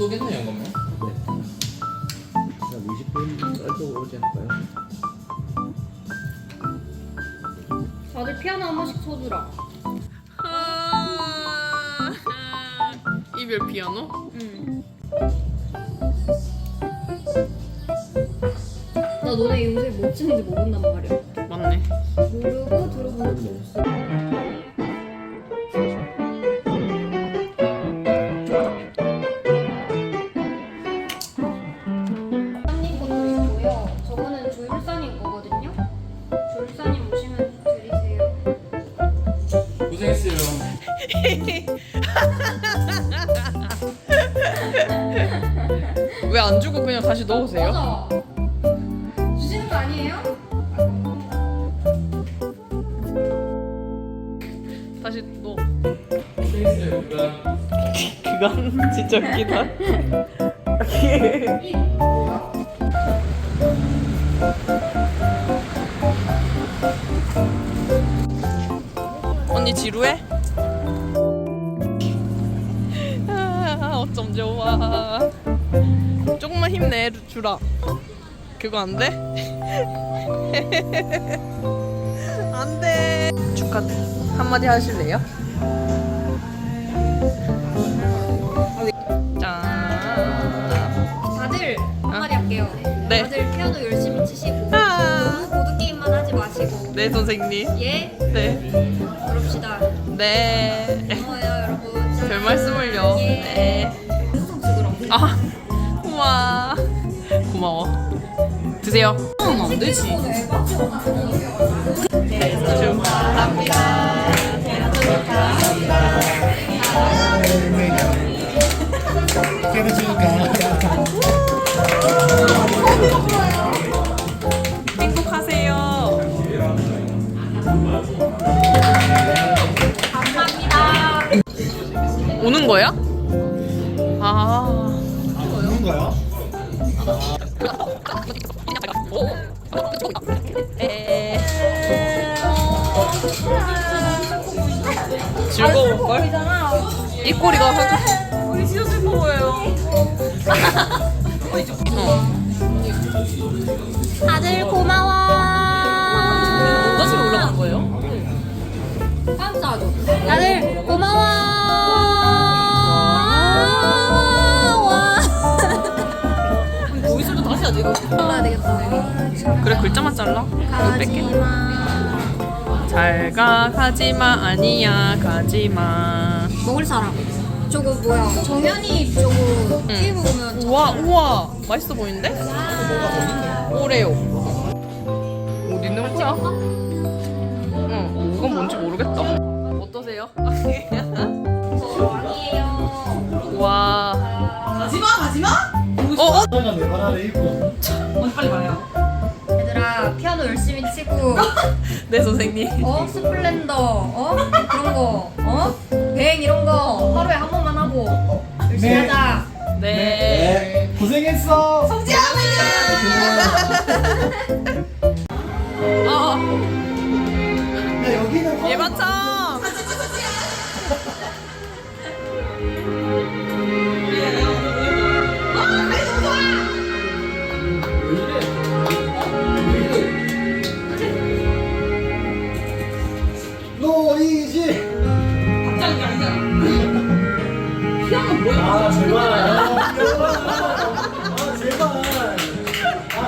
오겠네요 그러면 한 20분 짧게 오지 않을까요? 다들 피아노 한 번씩 쳐주라. 이별 피아노? 응. 나 너네 요새 뭐 치는지 모른단 말이야. 맞네. 모르고 들어본 적도 없어. 왜 안 주고 그냥 다시 넣으세요? 맞아. 주시는 거 아니에요? 다시 넣어. 그건 진짜 웃기다. 언니 지루해? 어쩜 좋아. 조금만 힘내 주라. 그거 안 돼? 안 돼. 축하 한마디 하실래요? 짠. 다들 한마디 할게요. 네. 다들 피아노 열심히 치시고 아. 너무 보드 게임만 하지 마시고 네 선생님. 예 네. 그럽시다. 네. 고마워요 여러분. 짠. 별 말씀을요. 예. 네. 아, 우와. 고마워. 드세요. 음, 안 되지. 축하합니 오는 거야? 아. 오는 거야? 에. 즐거운 걸? 이 꼬리가 살짝 우리 진짜 슬퍼 보여요. 어. 다들 고마워. 누가 지금 올라간 거예요? 다들 고마워. 글자만 잘라. 이거 뺄게. 잘가 가지마 아니야 가지마. 먹을 사람. 저거 뭐야? 정연이 저거 튀김 먹으면 우와 우와 맛있어 보이는데? 오레오. 어디 있는 거야? 응 이건 뭔지 모르겠다. 어떠세요? 저 왕이에요. 와. 가지마 가지마? 어 어. 내발 아래 있고. 얘들아 피아노 열심히 치고 네 선생님. 어 스플렌더 어 그런 거 어? 배행 이런 거 하루에 한 번만 하고 열심히 네. 하자. 네. 네. 고생했어. 어